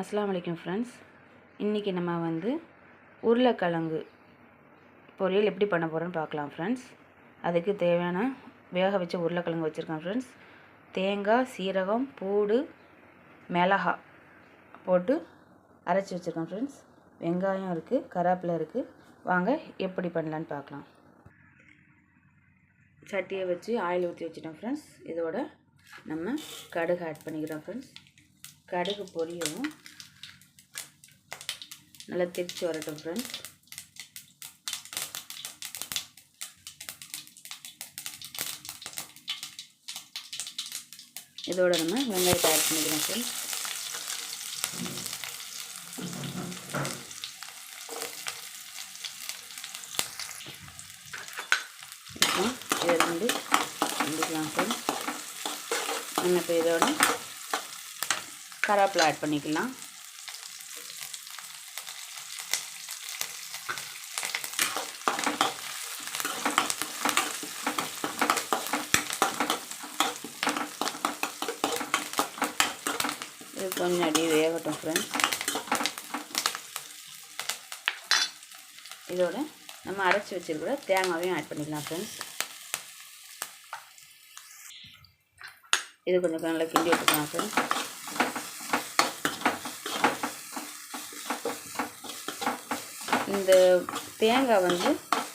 அஸ்லாம் வலைக்கம் ஃப்ரெண்ட்ஸ். இன்றைக்கி நம்ம வந்து உருளைக்கிழங்கு பொரியல் எப்படி பண்ண போகிறோன்னு பார்க்கலாம் ஃப்ரெண்ட்ஸ். அதுக்கு தேவையான வேக வச்ச உருளைக்கிழங்கு வச்சுருக்கேன் ஃப்ரெண்ட்ஸ். தேங்காய் சீரகம் பூடு மிளகா போட்டு அரைச்சி வச்சுருக்கேன் ஃப்ரெண்ட்ஸ். வெங்காயம் இருக்குது கராப்பில் இருக்குது வாங்க எப்படி பண்ணலான்னு பார்க்கலாம். சட்டியை வச்சு ஆயில் ஊற்றி வச்சுட்டோம் ஃப்ரெண்ட்ஸ். இதோட நம்ம கடுகு ஆட் பண்ணிக்கிறோம் ஃப்ரெண்ட்ஸ். கடுகு பொரியவும் நல்லா திரிச்சு வரட்டும் ஃப்ரெண்ட்ஸ் இதோட நம்ம வெங்காயத்தை ஆட் பண்ணிக்கிறோம் ஃப்ரெண்ட்ஸ் இதை ரெண்டு செஞ்சுக்கலாம் ஃப்ரெண்ட்ஸ் நம்ம இப்போ இதோட கருவேப்பிலை ஆட் பண்ணிக்கலாம். இது கொஞ்சம் அப்படியே வேகட்டும் ஃப்ரெண்ட்ஸ் இதோட நம்ம அரைச்சி வச்சிருக்கிற தேங்காவையும் ஆட் பண்ணிக்கலாம் ஃப்ரெண்ட்ஸ் இது கொஞ்சம் நல்லா கிண்டி விட்டுக்கலாம் ஃப்ரெண்ட்ஸ் இந்த தேங்காய் வந்து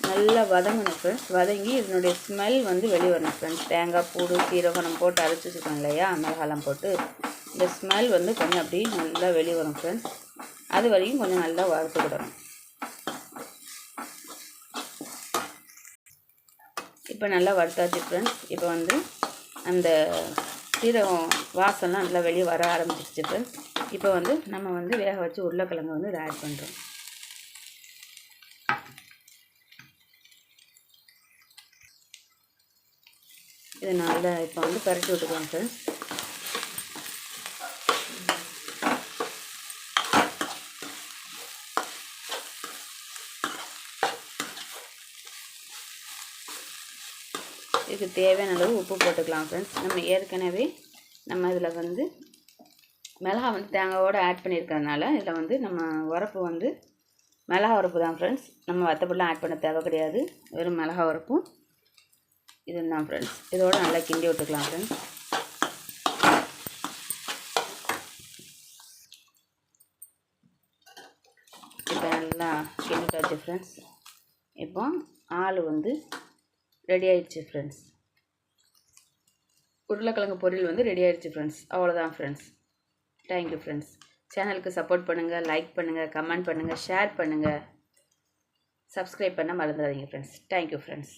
நல்லா வதங்கணும் ஃப்ரெண்ட்ஸ் வதங்கி இதனுடைய ஸ்மெல் வந்து வெளிவரணும் ஃப்ரெண்ட்ஸ் தேங்காய் பூடு சீரகம் நம்ம போட்டு அரைச்சி வச்சுருக்கோம் இல்லையா? மிளகாலாம் போட்டு. இந்த ஸ்மெல் வந்து கொஞ்சம் அப்படி நல்லா வெளிவரும் ஃப்ரெண்ட்ஸ் அது வரையும் கொஞ்சம் நல்லா வறுத்துக்கிடணும் இப்போ நல்லா வறுத்தாச்சு ஃப்ரெண்ட்ஸ் இப்போ வந்து அந்த சீரகம் வாசம்லாம் நல்லா வெளியே வர ஆரம்பிச்சிருச்சு ஃப்ரெண்ட்ஸ் இப்போ வந்து நம்ம வந்து வேக வச்சு உருளைக்கிழங்கு வந்து இதை ஆட் பண்ணுறோம் இது நல்லா இப்போ வந்து பரட்டி விட்டுக்கலாம் ஃப்ரெண்ட்ஸ் இதுக்கு தேவையான அளவு உப்பு போட்டுக்கலாம் ஃப்ரெண்ட்ஸ் நம்ம ஏற்கனவே நம்ம இதில் வந்து மிளகா வந்து தேங்காவோடு ஆட் பண்ணியிருக்கிறதுனால இதில் வந்து நம்ம உரப்பு வந்து மிளகா உரப்பு தான் ஃப்ரெண்ட்ஸ் நம்ம வத்தப்படலாம் ஆட் பண்ண தேவை கிடையாது. வெறும் மிளகா உரப்பும். இதுதான் ஃப்ரெண்ட்ஸ் இதோட நல்லா கிண்டி விட்டுக்கலாம் ஃப்ரெண்ட்ஸ் இப்போ நல்லா கிண்டிட்டாச்சு ஃப்ரெண்ட்ஸ் இப்போ ஆள் வந்து ரெடி ஆயிடுச்சு ஃப்ரெண்ட்ஸ் உருளைக்கிழங்கு பொரியல் வந்து ரெடி ஆயிடுச்சு ஃப்ரெண்ட்ஸ் அவ்வளோதான் ஃப்ரெண்ட்ஸ் தேங்க்யூ ஃப்ரெண்ட்ஸ் சேனலுக்கு சப்போர்ட் பண்ணுங்கள் லைக் பண்ணுங்கள் கமெண்ட் பண்ணுங்கள் ஷேர் பண்ணுங்கள் சப்ஸ்கிரைப் பண்ண மறந்துடாதீங்க ஃப்ரெண்ட்ஸ் தேங்க்யூ ஃப்ரெண்ட்ஸ்